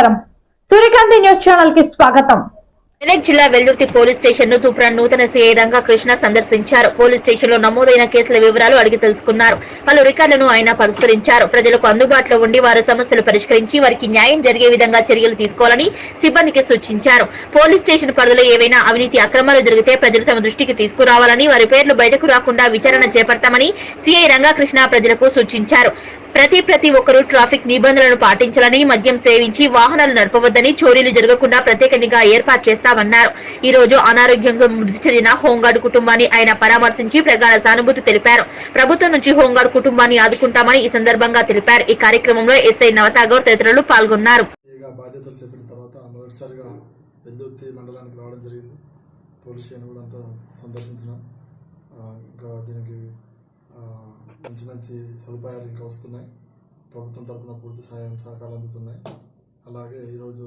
నమస్కారం. సూర్యకాంతి న్యూస్ ఛానల్కి స్వాగతం. మెదక్ జిల్లా వెల్దుర్తి పోలీస్ స్టేషన్ను తూప్రాన్ నూతన సీఐ రంగా కృష్ణ సందర్శించారు. పోలీస్ స్టేషన్లో నమోదైన కేసుల వివరాలు అడిగి తెలుసుకున్నారు. పలు రికార్డులను ఆయన పరిశీలించారు. ప్రజలకు అందుబాటులో ఉండి వారి సమస్యలు పరిష్కరించి వారికి న్యాయం జరిగే విధంగా చర్యలు తీసుకోవాలని సిబ్బందికి సూచించారు. పోలీస్ స్టేషన్ పరిధిలో ఏవైనా అవినీతి అక్రమాలు జరిగితే ప్రజలు తమ దృష్టికి తీసుకురావాలని వారి పేర్లు బయటకు రాకుండా విచారణ చేపడతామని సీఐ రంగాకృష్ణ ప్రజలకు సూచించారు. ప్రతి ప్రతి ఒక్కరూ ట్రాఫిక్ నిబంధనలను పాటించాలని మద్యం సేవించి వాహనాలు నడపవద్దని చోరీలు జరగకుండా ప్రత్యేక నిఘా ఏర్పాటు చేస్తారు చేస్తామన్నారు. ఈ రోజు అనారోగ్యంగా మృతి చెందిన హోంగార్డ్ కుటుంబాన్ని ఆయన పరామర్శించి ప్రగాఢ సానుభూతి తెలిపారు. ప్రభుత్వం నుంచి హోంగార్డ్ కుటుంబాన్ని ఆదుకుంటామని ఈ సందర్భంగా తెలిపారు. ఈ కార్యక్రమంలో ఎస్ఐ నవతాగౌర్ తదితరులు పాల్గొన్నారు. బాధ్యతలు చెప్పిన తర్వాత మొదటిసారిగా వెల్దుర్తి మండలానికి రావడం జరిగింది. పోలీస్ స్టేషన్ కూడా అంతా సందర్శించినాం. ఇంకా దీనికి మంచి మంచి సదుపాయాలు ఇంకా వస్తున్నాయి. ప్రభుత్వం తరఫున పూర్తి సహాయం సహకారాలు అందుతున్నాయి. అలాగే ఈరోజు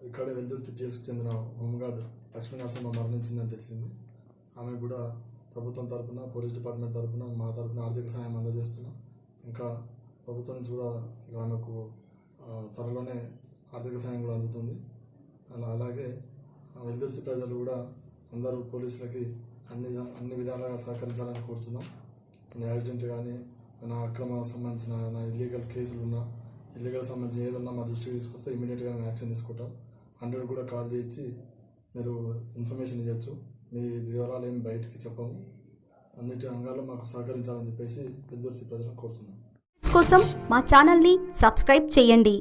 ఇక్కడే వెల్దుర్తి పిఎస్కి చెందిన హోంగార్డ్ లక్ష్మీనరసింహ మరణించిందని తెలిసింది. ఆమె కూడా ప్రభుత్వం తరపున పోలీస్ డిపార్ట్మెంట్ తరపున మా తరపున ఆర్థిక సహాయం అందజేస్తున్నాం. ఇంకా ప్రభుత్వం నుంచి కూడా ఇక ఆమెకు త్వరలోనే ఆర్థిక సహాయం కూడా అందుతుంది. అలా అలాగే ఆ, వెల్దుర్తి ప్రజలు కూడా అందరూ పోలీసులకి అన్ని అన్ని విధాలుగా సహకరించాలని కోరుతున్నాం నా యాక్సిడెంట్ కానీ నా అక్రమ సంబంధించిన నా ఇల్లీగల్ కేసులు ఉన్నా ఇల్లీగల్ సంబంధించిన ఏదన్నా మా దృష్టికి తీసుకొస్తే ఇమీడియట్గా యాక్షన్ తీసుకుంటాం. హండ్రెడ్ కూడా కాల్ చేయించి మీరు ఇన్ఫర్మేషన్ ఇవ్వచ్చు మీ వివరాలు ఏమి బయటికి చెప్పము. అన్నిటి రంగాల్లో మాకు సహకరించాలని చెప్పేసి వెల్దుర్తి ప్రజలను కోరుతున్నాం కోసం మా ఛానల్ని సబ్స్క్రైబ్ చేయండి.